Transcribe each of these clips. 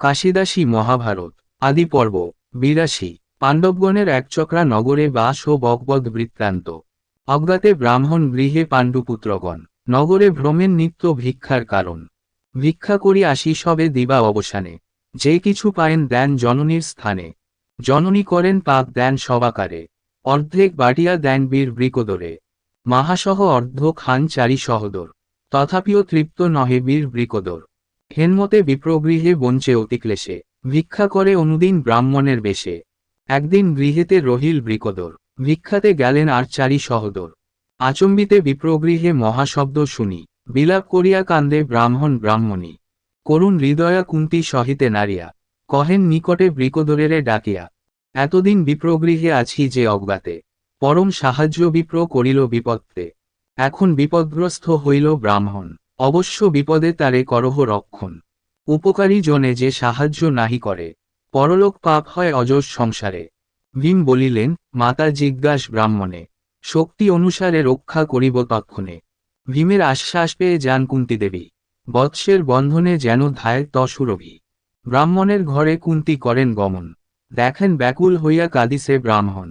কাশিদাসী মহাভারত, আদি পর্ব, বিরাশি, পাণ্ডবগণের একচক্রা নগরে বাস ও বকবদ বৃত্তান্ত। অজ্ঞাতে ব্রাহ্মণ গৃহে পাণ্ডুপুত্রগণ, নগরে ভ্রমের নিত্য ভিক্ষার কারণ। ভিক্ষা করি আসি সবে দিবা অবসানে, যে কিছু পায়েন দেন জননীর স্থানে। জননী করেন পাক দেন সবাকারে, অর্ধেক বাটিয়া দেন বীর বৃকদরে। মাহাসহ অর্ধ খান চারি সহদর, তথাপিও তৃপ্ত নহে বীর বৃকদর। হেনমতে বিপ্রগৃহে বঞ্চে অতিক্লেশে, ভিক্ষা করে অনুদিন ব্রাহ্মণের বেশে। একদিন গৃহেতে রহিল বৃকদর, ভিক্ষাতে গেলেন আর চারি সহদর। আচম্বিতে বিপ্রগৃহে মহাশব্দ শুনি, বিলাপ করিয়া কান্দে ব্রাহ্মণ ব্রাহ্মণী। করুণ হৃদয়া কুন্তি সহিতে নারিয়া, কহেন নিকটে বৃকদরেরে ডাকিয়া। এতদিন বিপ্রগৃহে আছি যে অজ্ঞাতে, পরম সাহায্য বিপ্র করিল বিপত্তে। এখন বিপদগ্রস্ত হইল ব্রাহ্মণ। অবশ্য বিপদে তারে করহ রক্ষণ। উপকারী জনে যে সাহায্য নাহি করে, পরলোক পাপ হয় অজস সংসারে। ভীম বলিলেন, মাতা জিজ্ঞাস ব্রাহ্মণে, শক্তি অনুসারে রক্ষা করিব তৎক্ষণে। ভীমের আশ্বাস পেয়ে যান কুন্তি দেবী। বৎসের বন্ধনে যেন ধায় তসুরভি। ব্রাহ্মণের ঘরে কুন্তি করেন গমন। দেখেন ব্যাকুল হইয়া কাঁদিছে ব্রাহ্মণ।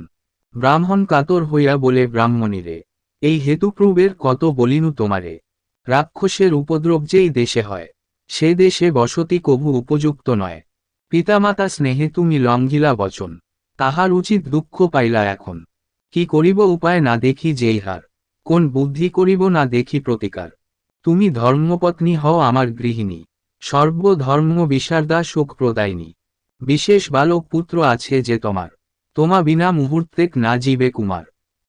ব্রাহ্মণ কাতর হইয়া বলে ব্রাহ্মণীরে এই হেতুপ্রুবের কত বলিনু তোমারে? রাক্ষসের উপদ্রব যেই দেশে হয়, সে দেশে বসতি কভু উপযুক্ত নয়। পিতামাতা স্নেহে তুমি লঙ্ঘিলা বচন, তাহার উচিত দুঃখ পাইলা এখন। কি করিব উপায় না দেখি যেই হার, কোন বুদ্ধি করিব না দেখি প্রতিকার। তুমি ধর্মপত্নী হও আমার গৃহিণী, সর্বধর্ম বিশারদা শোক প্রদায়িনী বিশেষ বালক পুত্র আছে যে তোমার, তোমা বিনা মুহূর্তেক না জীবে কুমার।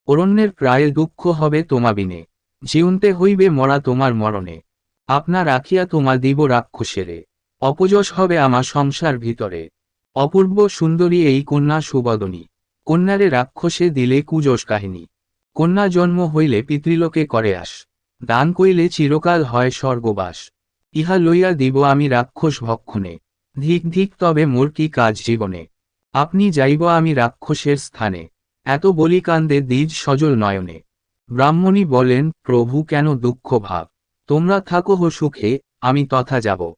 অরণ্যের প্রায় দুঃখ হবে তোমা বিনে। জীবনতে হইবে মরা তোমার মরণে। আপনা রাখিয়া তোমা দিব রাক্ষসেরে। অপযশ হবে আমার সংসার ভিতরে। অপূর্ব সুন্দরী এই কন্যা সুবদনী। কন্যারে রাক্ষসে দিলে কুজস কাহিনী। কন্যা জন্ম হইলে পিতৃলোকে করে আস। দান কইলে চিরকাল হয় স্বর্গবাস। ইহা লইয়া দিব আমি রাক্ষস ভক্ষণে। ধিক ধিক তবে মোর কি কাজ জীবনে। আপনি যাইব আমি রাক্ষসের স্থানে। এত বলি কান্দে দ্বিজ সজল নয়নে। ব্রাহ্মণী বলেন, প্রভু কেন দুঃখ ভাব? তোমরা থাকো হো সুখে, আমি তথা যাব।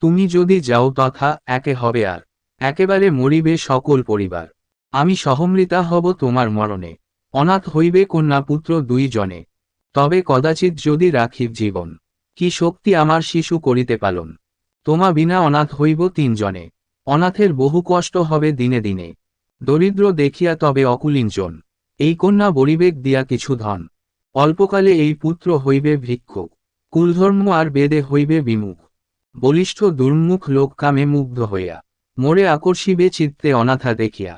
তুমি যদি যাও তথা একে হবে আর, একেবারে মরিবে সকল পরিবার। আমি সহমৃতা হব তোমার মরণে। অনাথ হইবে কন্যা পুত্র দুই জনে। তবে কদাচিৎ যদি রাখিব জীবন, কি শক্তি আমার শিশু করিতে পালন? তোমা বিনা অনাথ হইব তিনজনে অনাথের বহু কষ্ট হবে দিনে দিনে। দরিদ্র দেখিয়া তবে অকুলিঞ্চন এই কন্যা বরিবেগ দিয়া কিছু ধন। অল্পকালে এই পুত্র হইবে ভিক্ষুক, কুলধর্ম আর বেদে হইবে বিমুখ। বলিষ্ঠ দুর্মুখ লোক কামে মুগ্ধ হইয়া, মোরে আকর্ষিবে চিত্তে অনাথা দেখিয়া।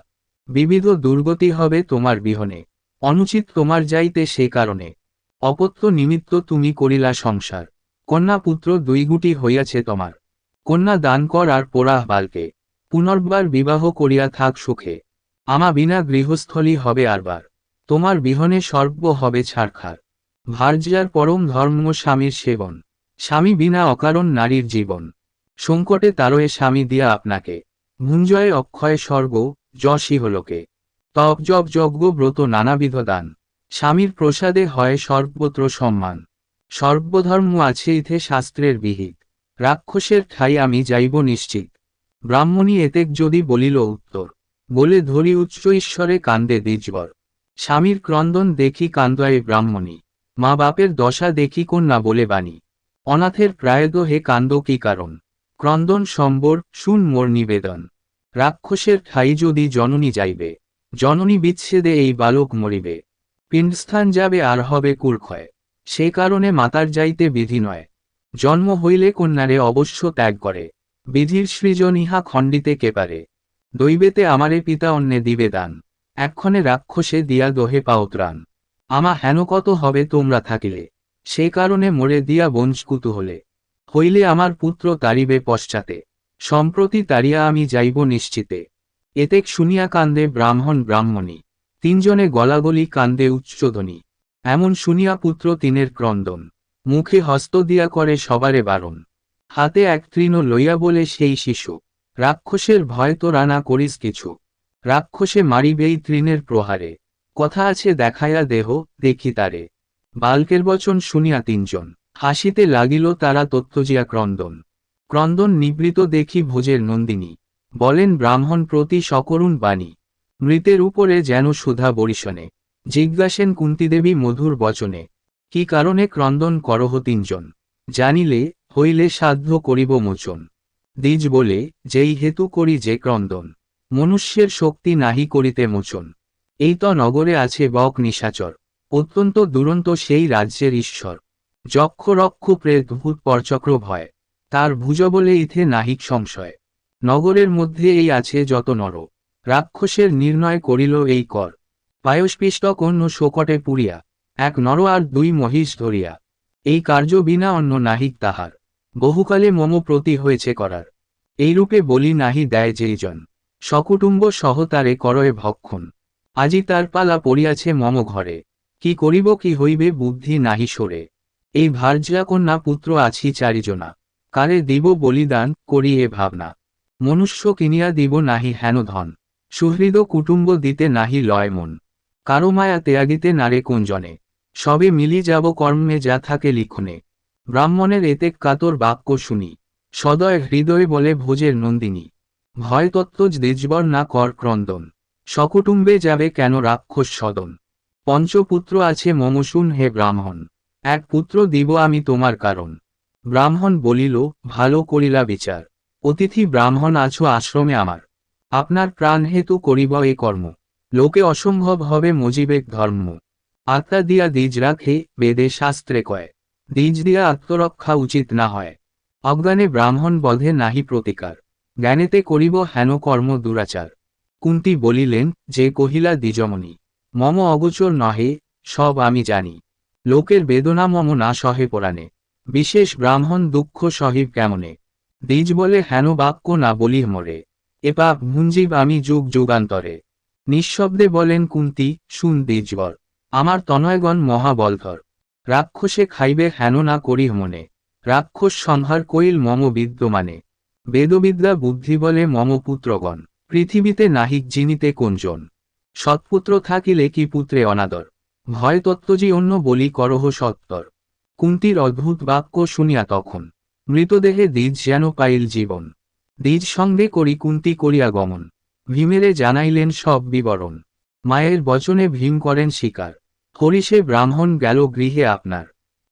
বিবিধ দুর্গতি হবে তোমার বিহনে, অনুচিত তোমার যাইতে সে কারণে। অপত্য নিমিত্ত তুমি করিলা সংসার, কন্যা পুত্র দুই গুটি হইয়াছে তোমার। কন্যা দান কর আর পোড়াহ বালকে, পুনর্বার বিবাহ করিয়া থাক সুখে। আমা বিনা গৃহস্থলী হবে আরবার তোমার বিহনে সর্ব হবে ছাড়খার ভার্যার পরম ধর্ম স্বামীর সেবন। স্বামী বিনা অকারণ নারীর জীবন। সংকটে তারয়ে স্বামী দিয়া আপনাকে। ভুঞ্জয়ে অক্ষয় স্বর্গ যশই হলোকে। তপ জপ যজ্ঞ ব্রত নানাবিধ দান। স্বামীর প্রসাদে হয় সর্বত্র সম্মান। সর্বধর্ম আছে ইথে শাস্ত্রের বিহিত। রাক্ষসের ঠাই আমি যাইব নিশ্চিত। ব্রাহ্মণী এতেক যদি বলিল উত্তর। বলে ধরি উচ্চ ঈশ্বরে কান্দে দ্বিজবর। স্বামীর ক্রন্দন দেখি কান্দয়ে ব্রাহ্মণী। মা বাপের দশা দেখি কন্যা বলে বাণী। অনাথের প্রায়দ হে কান্দ কি কারণ? ক্রন্দন সম্বর, শুন মোর নিবেদন। রাক্ষসের ঠাই যদি জননী যাইবে, জননী বিচ্ছেদে এই বালক মরিবে। পিণ্ডস্থান যাবে আর হবে কুরক্ষয় সে কারণে মাতার যাইতে বিধি নয়। জন্ম হইলে কন্যারে অবশ্য ত্যাগ করে। বিধির সৃজন ইহা খণ্ডিতে কেপারে দৈবেতে আমারে পিতা অন্যে দিবে দান। এক্ষণে রাক্ষসে দিয়া দোহে পাও ত্রাণ আমা হেন কত হবে তোমরা থাকিলে? সে কারণে মরে দিয়া বঞ্চ কুতুহলে হইলে আমার পুত্র তারিবে পশ্চাতে। সম্প্রতি তারিয়া আমি যাইব নিশ্চিতে। এতেক শুনিয়া কান্দে ব্রাহ্মণ ব্রাহ্মণী। তিনজনে গলাগলি কান্দে উচ্চধ্বনি। এমন শুনিয়া পুত্র তিনের ক্রন্দন। মুখে হস্ত দিয়া করে সবারে বারণ। হাতে এক তৃণ লইয়া বলে সেই শিশু, রাক্ষসের ভয় তো রানা করিস কিছু। রাক্ষসে মারিবেই তৃণের প্রহারে। কথা আছে, দেখাইয়া দেহ, দেখি তারে। বালকের বচন শুনিয়া তিনজন। হাসিতে লাগিল তারা তত্ত্বজিয়া ক্রন্দন। ক্রন্দন নিবৃত দেখি ভোজের নন্দিনী। বলেন, ব্রাহ্মণ প্রতি সকরুণ বাণী। মৃতের উপরে যেন সুধা বরিশনে। জিজ্ঞাসেন, কুন্তিদেবী মধুর বচনে। কি কারণে ক্রন্দন করহ তিনজন? জানিলে, হইলে সাধ্য করিব মোচন। দ্বিজ বলে, যেই হেতু করি যে ক্রন্দন। মনুষ্যের শক্তি নাহি করিতে মোচন। এই তো নগরে আছে বক নিশাচর। অত্যন্ত দুরন্ত সেই রাজ্যের ঈশ্বর। যক্ষ রক্ষ ভূত পরচক্র ভয়। তার ভুজ বলে ইথে নাহিক সংশয়। নগরের মধ্যে এই আছে যত নর। রাক্ষসের নির্ণয় করিল এই কর। পায়স্পিষ্ট অন্য শোকটে পুরিয়া। এক নর আর দুই মহিষ ধরিয়া। এই কার্য বিনা অন্য নাহিক তাহার। বহুকালে মম প্রতি হয়েছে করার। এইরূপে বলি নাহি দেয় যেইজন। সকুটুম্ব সহ তারে করয়ে ভক্ষণ। আজি তার পালা পড়িয়াছে মম ঘরে। কি করিব, কি হইবে বুদ্ধি নাহি সরে। এই ভার্যা কন্যা পুত্র আছি চারিজনা। কারে দিব বলিদান করি এ ভাবনা। মনুষ্য কিনিয়া দিব নাহি হেন ধন। সুহৃদ কুটুম্ব দিতে নাহি লয় মন। কারও মায়া ত্যাগিতে নারে কোনজনে সবে মিলি যাব কর্মে যা থাকে লিখনে। ব্রাহ্মণের এতে কাতর বাক্য শুনি। সদয় হৃদয় বলে ভোজের নন্দিনী। ভয় তত্ত্বজ দ্বিজবর না কর ক্রন্দন। সকুটুম্বে যাবে কেন রাক্ষস সদন? পঞ্চপুত্র আছে মমসুন হে ব্রাহ্মণ। এক পুত্র দিব আমি তোমার কারণ। ব্রাহ্মণ বলিল, ভালো করিলা বিচার। অতিথি ব্রাহ্মণ আছো আশ্রমে আমার। আপনার প্রাণ হেতু করিব এ কর্ম। লোকে অসম্ভব হবে মজিবেক ধর্ম। আত্মা দিয়া দ্বিজ রাখে, বেদে শাস্ত্রে কয়। দ্বিজ দিয়া আত্মরক্ষা উচিত না হয়। অজ্ঞানে ব্রাহ্মণ বধে নাহি প্রতিকার। জ্ঞানেতে করিব হেন কর্ম দুরাচার। কুন্তি বলিলেন, যে কহিলা দ্বিজমণি, মম অগোচর নহে, সব আমি জানি। লোকের বেদনা মম না সহে পোড়ানে বিশেষ ব্রাহ্মণ দুঃখ সহিব কেমনে? দ্বিজ বলে, হেন বাক্য না বলি মরে। এ পাপ ভুঞ্জীব আমি যুগ যুগান্তরে। নিঃশব্দে বলেন কুন্তি, শুন দ্বিজবর, আমার তনয়গণ মহাবলধর। রাক্ষসে খাইবে হেন না করি মনে। রাক্ষস সংহার কইল মম বিদ্যমানে। বেদবিদ্যা বুদ্ধি বলে মম পুত্রগণ, পৃথিবীতে নাহিক জিনিতে কোনজন? সৎপুত্র থাকিলে কি পুত্রে অনাদর? ভয় তত্ত্বজি অন্য বলি করহ সত্তর। কুন্তির অদ্ভুত বাক্য শুনিয়া তখন, মৃতদেহে দ্বিজ যেন পাইল জীবন। দ্বিজ সঙ্গে করি কুন্তি করিয়া গমন। ভীমেরে জানাইলেন সব বিবরণ। মায়ের বচনে ভীম করেন শিকার। হরিষে ব্রাহ্মণ গেল গৃহে আপনার।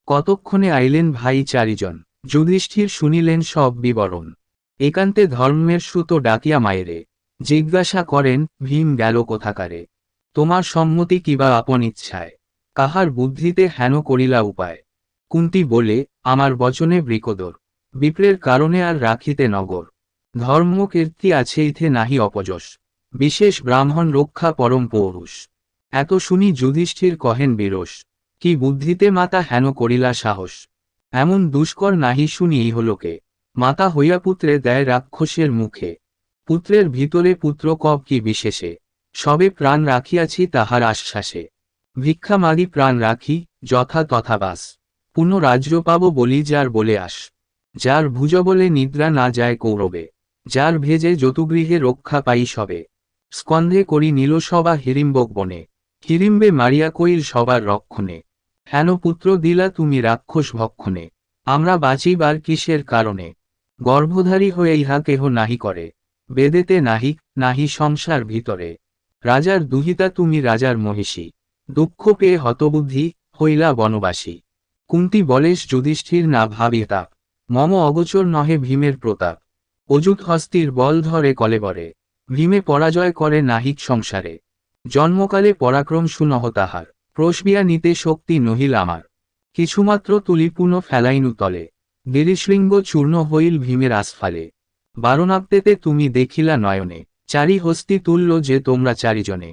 কতক্ষণে আইলেন ভাই চারিজন। যুধিষ্ঠির শুনিলেন সব বিবরণ। একান্তে ধর্মের সুতো ডাকিয়া মায়েরে, জিজ্ঞাসা করেন, ভীম গেল কোথাকারে? তোমার সম্মতি কিবা আপন ইচ্ছায়? কাহার বুদ্ধিতে হেন করিলা উপায়? কুন্তি বলে, আমার বচনে বৃকদর, বিপ্রের কারণে আর রাখিতে নগর। ধর্মকীর্তি আছে ইথে নাহি অপযশ, বিশেষ ব্রাহ্মণ রক্ষা পরম পৌরুষ। এত শুনি যুধিষ্ঠির কহেন বিরস কি বুদ্ধিতে মাতা হেন করিলা সাহস? এমন দুষ্কর নাহি শুনি ইহলোকে। মাতা হইয়া পুত্রে দেয় রাক্ষসের মুখে। পুত্রের ভিতরে পুত্র কব কি বিশেষে? সবে প্রাণ রাখিয়াছি তাহার আশ্বাসে। ভিক্ষা মাগি প্রাণ রাখি, যথা তথা বাস পুনঃ রাজ্য পাব বলি যার বলে আস। যার ভুজ বলে নিদ্রা না যায় কৌরবে। যার ভেজে যতুগৃহে রক্ষা পাই সবে। স্কন্ধে করি নীল সবা হিরিম্বক বনে। হিরিম্বে মারিয়া কইল সবার রক্ষণে। হেন পুত্র দিলা তুমি রাক্ষস ভক্ষণে। আমরা বাঁচিবার কিসের কারণে? গর্ভধারী হয়ে ইহা কেহ নাহি করে। বেদেতে নাহিক নাহি সংসার ভিতরে। রাজার দুহিতা তুমি রাজার মহিষী। দুঃখ পেয়ে হতবুদ্ধি হইলা বনবাসী। কুন্তি বলেশ যুধিষ্ঠির না ভাবিতা মম অগোচর নহে ভীমের প্রতাপ। অযুত হস্তির বল ধরে কলেবরে ভীমে পরাজয় করে নাহিক সংসারে। জন্মকালে পরাক্রম সুনহ তাহার। প্রসবিয়া নিতে শক্তি নহিল আমার। কিছুমাত্র তুলি পুনঃ ফেলাইনু তলে। গিরিশৃঙ্গ চূর্ণ হইল ভীমের আসফালে। বারণাব্দেতে তুমি দেখিলা নয়নে, চারি হস্তি তুল্য যে তোমরা চারিজনে।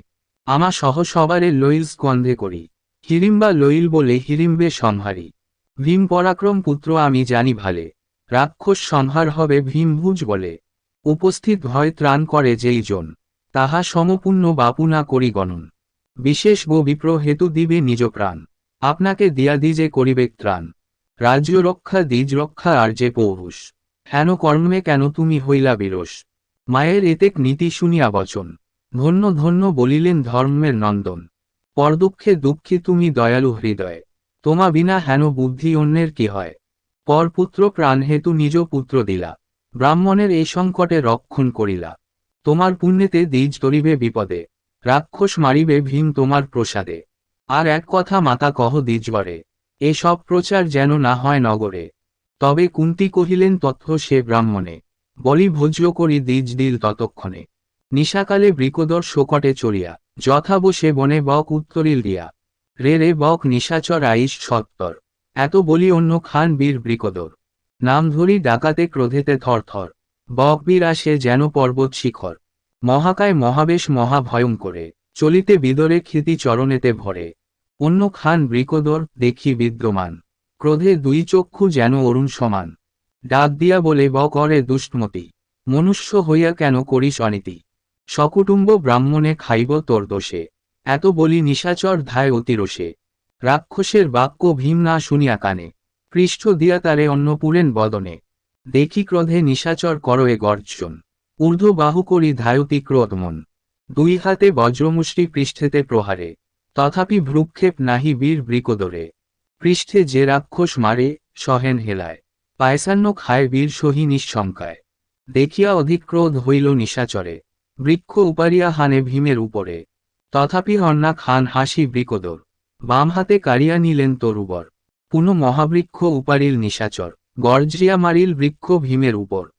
আমা সহ সবারে লইল স্কন্ধে করি, হিরিম্বা লইল বলে হিরিম্বে সংহারি। ভীম পরাক্রম পুত্র আমি জানি ভালে, রাক্ষস সংহার হবে ভীমভুজ বলে। উপস্থিত ভয় ত্রাণ করে যেই জন, তাহা সমপূর্ণ বাপুনা করি গণন। বিশেষ গো বিপ্র হেতু দিবে নিজ প্রাণ। আপনাকে দিয়া দিজে করিবে ত্রাণ। রাজ্য রক্ষা, দ্বিজ রক্ষা, আর যে পৌরুষ। হেন কর্মে কেন তুমি হইলা বিরস মায়ের এতেক নীতি শুনিয়া বচন। ধন্য ধন্য বলিলেন ধর্মের নন্দন। পরদুঃখে দুঃখী তুমি দয়ালু হৃদয়ে। তোমা বিনা হেন বুদ্ধি অন্যের কি হয়? পরপুত্র প্রাণহেতু নিজ পুত্র দিলা। ব্রাহ্মণের এই সংকটে রক্ষণ করিলা। তোমার পুণ্যেতে দ্বিজ তরিবে বিপদে। রাক্ষস মারিবে ভীম তোমার প্রসাদে। আর এক কথা মাতা কহ দ্বিজবরে। এ সব প্রচার যেন না হয় নগরে। তবে কুন্তি কহিলেন, তথ্য সে ব্রাহ্মণে। বলি, ভোজ্য করি দ্বিজ দিল ততক্ষণে। নিশাকালে বৃকদর শোকটে চড়িয়া, যথাব সে বনে বক উত্তরিল দিয়া। রে রে, বক, নিশাচর আইস সত্তর। এত বলি অন্য খান বীর বৃকদর। নাম ধরি ডাকাতে ক্রোধেতে থরথর। বক বীর আসে যেন পর্বত শিখর। মহাকায় মহাবেশ মহাভয়ঙ্করে চলিতে বিদরে ক্ষিতি চরণেতে ভরে। অন্য খান বৃকদর দেখি বিদ্যমান। ক্রোধে দুই চক্ষু যেন অরুণ সমান। ডাক দিয়া বলে, ব, করে দুষ্টমতি মনুষ্য হইয়া কেন করিস অনীতি? সকুটুম্ব ব্রাহ্মণে খাইব তোর দোষে। এত বলি নিশাচর ধায় অতিরোষে। রাক্ষসের বাক্য ভীম না শুনিয়া কানে। পৃষ্ঠ দিয়া তারে অন্নপুরেন বদনে। দেখি ক্রোধে নিশাচর করয়ে গর্জন। ঊর্ধ্ব বাহু করি ধায়তি ক্রোধমন দুই হাতে বজ্রমুষ্টি পৃষ্ঠেতে প্রহারে। তথাপি ভ্রুক্ষেপ নাহি বীর বৃকদরে। পৃষ্ঠে যে রাক্ষস মারে, সহেন হেলায়। পায়সান্ন খায় বীর সহি নিঃশঙ্কায়। দেখিয়া অধিক ক্রোধ হইল নিশাচরে। বৃক্ষ উপারিয়া হানে ভীমের উপরে। তথাপি হন্না খান হাসি বৃকদর। বাম হাতে কারিয়া নিলেন তরুবর। পুনঃ মহাবৃক্ষ উপারিল নিশাচর। গর্জিয়া মারিল বৃক্ষ ভীমের উপর।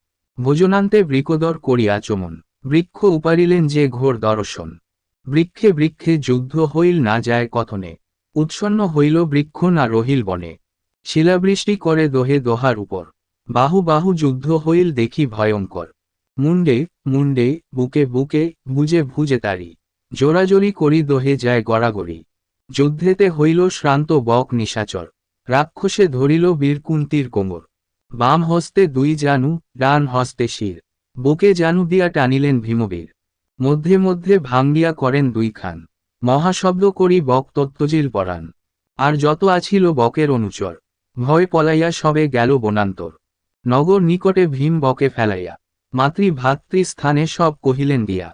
ভোজনান্তে বৃকদর করিয়া চমন। বৃক্ষ উপারিলেন যে ঘোর দর্শন। বৃক্ষে বৃক্ষে যুদ্ধ হইল না যায় কথনে, উৎসন্ন হইল বৃক্ষ না রহিল বনে। শিলাবৃষ্টি করে দোহে দোহার উপর, বাহু বাহু যুদ্ধ হইল দেখি ভয়ঙ্কর। মুন্ডে মুন্ডে বুকে বুকে ভুজে ভুজে তারি, জোরাজোরি করি দোহে যায় গড়াগড়ি। যুদ্ধেতে হইল শ্রান্ত বক নিশাচর, রাক্ষসে ধরিল বীরকুন্তির কোমর। বাম হস্তে দুই জানু, ডান হস্তে শির, বুকে জানু দিয়া টানিলেন ভীমবীর। মধ্যে মধ্যে ভাঙ্গিয়া করেন দুই খান মহাশব্দ করি বক তত্ত্বজির পরাণ। আর যত আছিল বকের অনুচর। ভয় পলাইয়া সবে গেল বনান্তর। নগর নিকটে ভীম বকে ফেলাইয়া। মাতৃ ভাতৃ স্থানে সব কহিলেন দিয়া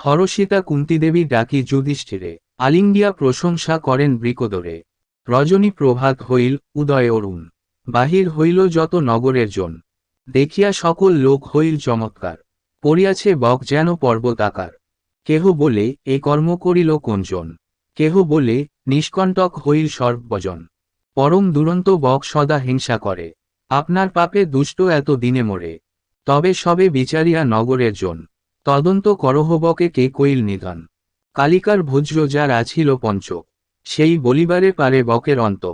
হরসিতা কুন্তিদেবী ডাকি যুধিষ্ঠিরে। আলিঙ্গিয়া প্রশংসা করেন বৃকদরে। রজনী প্রভাত হইল উদয় অরুণ। বাহির হইল যত নগরের জন। দেখিয়া সকল লোক হইল চমৎকার। পড়িয়াছে বক যেন পর্বতাকার। কেহ বলে, এ কর্ম করিল কোনজন? কেহ বলে, নিষ্কণ্টক হইল সর্বজন। পরম দুরন্ত বক সদা হিংসা করে। আপনার পাপে দুষ্ট এত দিনে মরে। তবে সবে বিচারিয়া নগরের জন। তদন্ত করহ বকে কে কইল নিধন? কালিকার ভোজ্য যার আছিল পঞ্চ সেই বলিবারে পারে বকের অন্ত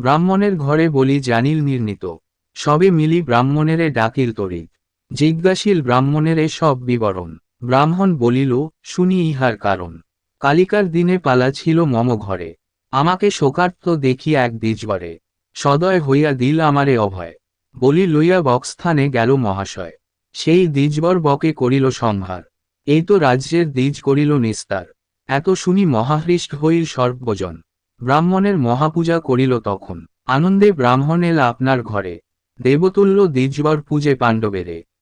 ব্রাহ্মণের ঘরে বলি জানিল নির্ণীত। সবে মিলি ব্রাহ্মণেরে ডাকিল তরিত জিজ্ঞাসিল ব্রাহ্মণেরে সব বিবরণ। ব্রাহ্মণ বলিল, শুনি ইহার কারণ। কালিকার দিনে পালা ছিল মম ঘরে। আমাকে শোকার্ত দেখি এক দ্বিজবরে। সদয় হইয়া দিল আমারে অভয়। বলি, লইয়া বক্সস্থানে গেল মহাশয়। সেই দ্বিজবর বকে করিল সংহার এই তো রাজ্যের দ্বিজ করিল নিস্তার। এত শুনি মহাহৃষ্ট হইল সর্বজন। ব্রাহ্মণের মহাপূজা করিল তখন। আনন্দে ব্রাহ্মণ এল আপনার ঘরে। দেবতুল্য দ্বিজবর পূজে পাণ্ডবেরে।